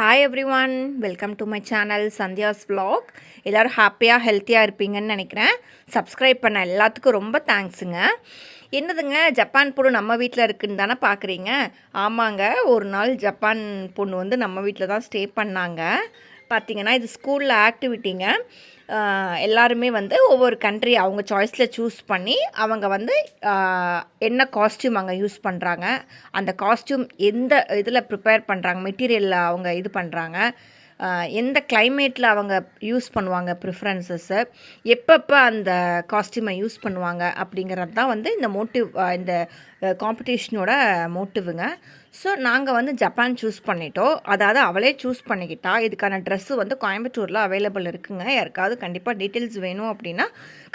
Hi everyone welcome to my channel Sandhya's vlog எல்லோரும் ஹாப்பியாக ஹெல்த்தியாக இருப்பீங்கன்னு நினைக்கிறேன். சப்ஸ்கிரைப் பண்ண எல்லாத்துக்கும் ரொம்ப தேங்க்ஸுங்க என்னதுங்க ஜப்பான் பொண்ணு நம்ம வீட்டில் இருக்குன்னு தானே பார்க்குறீங்க ஆமாங்க ஒரு நாள் ஜப்பான் பொண்ணு வந்து நம்ம வீட்டில் தான் ஸ்டே பண்ணாங்க. பார்த்தீங்கன்னா இது ஸ்கூலில் ஆக்டிவிட்டிங்க எல்லாருமே வந்து ஒவ்வொரு கண்ட்ரி அவங்க சாய்ஸில் சூஸ் பண்ணி அவங்க வந்து என்ன காஸ்டியூம் அங்கே யூஸ் பண்ணுறாங்க அந்த காஸ்டியூம் எந்த இதில் ப்ரிப்பேர் பண்ணுறாங்க மெட்டீரியலில் அவங்க இது பண்ணுறாங்க எந்த கிளைமேட்டில் அவங்க யூஸ் பண்ணுவாங்க ப்ரிஃபரன்சஸ்ஸு எப்பப்போ அந்த காஸ்டியூமை யூஸ் பண்ணுவாங்க அப்படிங்கிறது தான் வந்து இந்த மோட்டிவ் இந்த காம்படிஷனோட மோட்டிவுங்க ஸோ நாங்கள் வந்து ஜப்பான் சூஸ் பண்ணிட்டோம். அதாவது அவளே சூஸ் பண்ணிக்கிட்டா. இதுக்கான ட்ரெஸ்ஸு வந்து கோயம்புத்தூரில் அவைலபிள் இருக்குங்க. யாருக்காவது கண்டிப்பாக டீட்டெயில்ஸ் வேணும் அப்படின்னா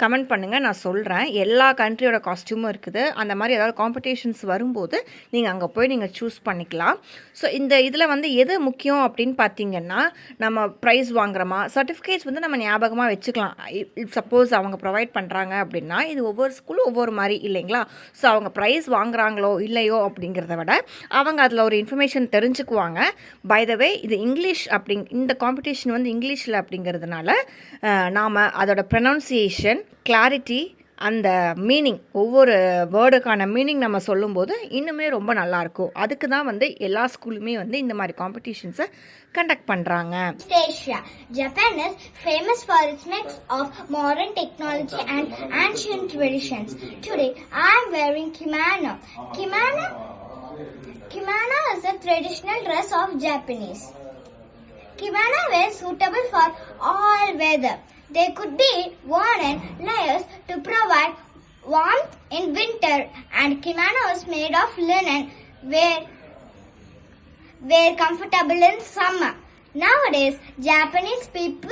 கமெண்ட் பண்ணுங்கள் நான் சொல்கிறேன் எல்லா கண்ட்ரியோட காஸ்டியூமும் இருக்குது. அந்த மாதிரி ஏதாவது காம்படிஷன்ஸ் வரும்போது நீங்கள் அங்கே போய் நீங்கள் சூஸ் பண்ணிக்கலாம். ஸோ இந்த இதில் வந்து எது முக்கியம் அப்படின்னு பார்த்தீங்கன்னா நம்ம ப்ரைஸ் வாங்குறோமா? சர்டிஃபிகேட்ஸ் வந்து நம்ம ஞாபகமாக வச்சுக்கலாம். சப்போஸ் அவங்க ப்ரொவைட் பண்ணுறாங்க அப்படின்னா இது ஒவ்வொரு ஸ்கூலும் ஒவ்வொரு மாதிரி இல்லைங்களா? ஸோ அவங்க ப்ரைஸ் வாங்குறாங்களோ இல்லையோ அப்படிங்கிறத விட அவங்க அதில் ஒரு இன்ஃபர்மேஷன் தெரிஞ்சுக்குவாங்க. பை த வே இது இங்கிலீஷ் அப்படிங் இந்த காம்படிஷன் வந்து இங்கிலீஷில் அப்படிங்கிறதுனால நாம் அதோட ப்ரனவுன்சியேஷன் கிளாரிட்டி அந்த மீனிங் ஒவ்வொரு வேர்டுக்கான மீனிங் நம்ம சொல்லும்போது இன்னுமே ரொம்ப நல்லாயிருக்கும் அதுக்கு தான் வந்து எல்லா ஸ்கூலுமே வந்து இந்த மாதிரி காம்படிஷன்ஸை கண்டக்ட் பண்ணுறாங்க Asia Japan is famous for its mix of modern technology and ancient traditions today I am wearing kimono kimono kimono is a traditional dress of Japanese kimono wear suitable for all weather They could be worn in layers to provide warmth in winter, and kimonos made of linen, where were comfortable in summer. Nowadays, Japanese people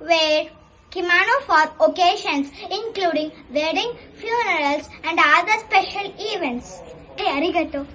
wear kimono for occasions including wedding, funerals, and other special events. Hey, arigato.